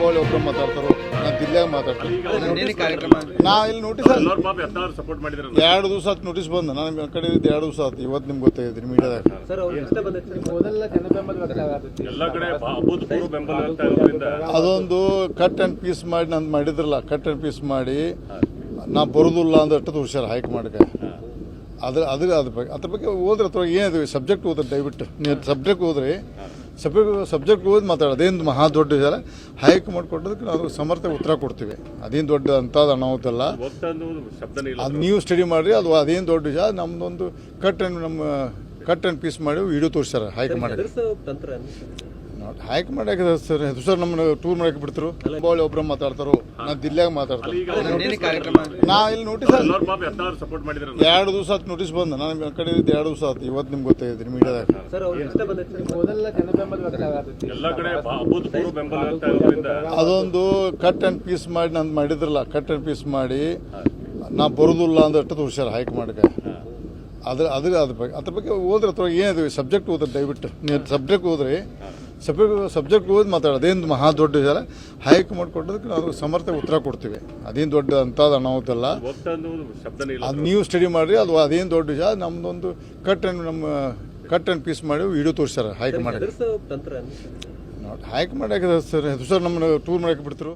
ಲಿಂಬಾವಳಿ ಒಬ್ಬರು ಮಾತಾಡ್ತಾರೋ ನಾನು ದಿಲ್ಲಾಗ ಮಾತಾಡ್ತೀನಿ. ನಾ ಇಲ್ಲಿ ನೋಟಿಸ್ ಎರಡು ದಿವಸ ಆತು ನೋಟಿಸ್ ಬಂದ. ನಾನು ಕಡೆ ಇದ್ದು ಎರಡು ದಿವಸ ಆತು. ಇವತ್ತು ನಿಮ್ಗೆ ಗೊತ್ತಾಗಿದ್ರಿ ಮೀಡಿಯಾದಾಗ ಅದೊಂದು ಕಟ್ ಆ್ಯಂಡ್ ಪೀಸ್ ಮಾಡಿ ನಾನು ಮಾಡಿದ್ರಲ್ಲ ಕಟ್ ಆ್ಯಂಡ್ ಪೀಸ್ ಮಾಡಿ ನಾ ಬರೋದಿಲ್ಲ ಅಂದಷ್ಟು ತೋರಿಸ್ಯಾರ ಹೈಕ್ ಮಾಡಕ್ಕೆ ಅದ್ರ ಅದ್ರ ಅದ್ರ ಬಗ್ಗೆ ಅದ್ರ ಬಗ್ಗೆ ಹೋದ್ರೆ ಅಥವಾ ಏನಿದೆ ಸಬ್ಜೆಕ್ಟ್ ಓದ್ರಿ ದಯವಿಟ್ಟು. ನೀವು ಸಬ್ಜೆಕ್ಟ್ ಓದ್ರಿ ಸಬ್ಜೆಕ್ಟ್ ಸಬ್ಜೆಕ್ಟ್ ಓದಿ ಮಾತಾಡೋದು. ಅದೇನು ಮಹಾ ದೊಡ್ಡ ವಿಚಾರ? ಹೈಕ್ ಮಾಡಿಕೊಟ್ಟದಕ್ಕೆ ನಾವು ಸಮರ್ಥ ಉತ್ತರ ಕೊಡ್ತೀವಿ. ಅದೇನು ದೊಡ್ಡ ಅಂಥದ್ದು ಅನಾಹುತಲ್ಲ. ಅದು ನೀವು ಸ್ಟಡಿ ಮಾಡಿರಿ, ಅದು ಅದೇನು ದೊಡ್ಡ ವಿಚಾರ? ನಮ್ಮದೊಂದು ಕಟ್ ಆ್ಯಂಡ್ ನಮ್ಮ ಕಟ್ ಆ್ಯಂಡ್ ಪೀಸ್ ಮಾಡಿ ವಿಡಿಯೋ ತೋರಿಸ್ಯಾರ ಹೈಕ್ ಮಾಡಿ ಹೈಕ್ ಮಾಡಕ್ಕೆ ಸರ್. ಸರ್ ನಮ್ಮನ್ನ ಟೂರ್ ಮಾಡಕ್ಕೆ ಬಿಡ್ತರು. ಲಿಂಬಾವಳಿ ಒಬ್ರು ಮಾತಾಡ್ತಾರೋ. ನಾ ದಿಲ್ಲಾಗ ಮಾತಾಡ್ತಾರೆ ನಾ ಇಲ್ಲಿ ನೋಟಿಸ್ ಎರಡು ದಿವಸ ಆಯ್ತು ನೋಟಿಸ್ ಬಂದ. ನಾನು ಕಡೆ ಇದ್ದು ಎರಡು ದಿವಸ ಆಯ್ತು ಇವತ್ತು ನಿಮ್ಗೆ ಗೊತ್ತಾಗಿದ್ರಿ ಮೀಡಿಯಾದಾಗ ಅದೊಂದು ಕಟ್ ಆ್ಯಂಡ್ ಪೀಸ್ ಮಾಡಿ ನಾನು ಮಾಡಿದ್ರಲ್ಲ. ಕಟ್ ಆ್ಯಂಡ್ ಪೀಸ್ ಮಾಡಿ ನಾ ಬರೋದಿಲ್ಲ ಅಂದಷ್ಟು ಹುಷಾರು ಹೈಕ್ ಮಾಡಕ್ಕೆ ಅದ್ರ ಅದ್ರ ಅದ್ರ ಬಗ್ಗೆ ಅದ್ರ ಬಗ್ಗೆ ಓದ್ರೆ. ಅಥವಾ ಏನಿದೆ ಸಬ್ಜೆಕ್ಟ್ ಓದ್ರಿ ದಯವಿಟ್ಟು. ನೀವು ಸಬ್ಜೆಕ್ಟ್ ಓದ್ರಿ. ಸಬ್ಜೆಕ್ಟ್ ಸಬ್ಜೆಕ್ಟ್ ಓದಿ ಮಾತಾಡೋದು. ಅದೇನು ಮಹಾ ದೊಡ್ಡ ವಿಚಾರ. ಹೈಕ್ ಕೊಟ್ಟದಕ್ಕೆ ನಾವು ಸಮರ್ಥ ಉತ್ತರ ಕೊಡ್ತೀವಿ. ಅದೇನು ದೊಡ್ಡ ಅಂಥದ್ದು ಅನಾಹುತಲ್ಲ ಅದು ನೀವು ಸ್ಟಡಿ ಮಾಡಿರಿ ಅದು ಅದೇನು ದೊಡ್ಡ ವಿಚಾರ. ನಮ್ಮದೊಂದು ಕಟ್ ಆ್ಯಂಡ್ ನಮ್ಮ ಕಟ್ ಆ್ಯಂಡ್ ಪೀಸ್ ಮಾಡಿ ವಿಡಿಯೋ ತೋರಿಸ್ಯಾರ. ಹೈಕ್ ಹೈಕಮಾಂಡ್ ಹಾಕಿದ್ರೆ ನೋಡಿ ಹೈಕ್ ಮಾಡಕ್ಕೆ ಸರ್ ಸರ್ ನಮ್ಮನ್ನ ಟೂರ್ ಮಾಡಕ್ಕೆ ಬಿಡ್ತರು?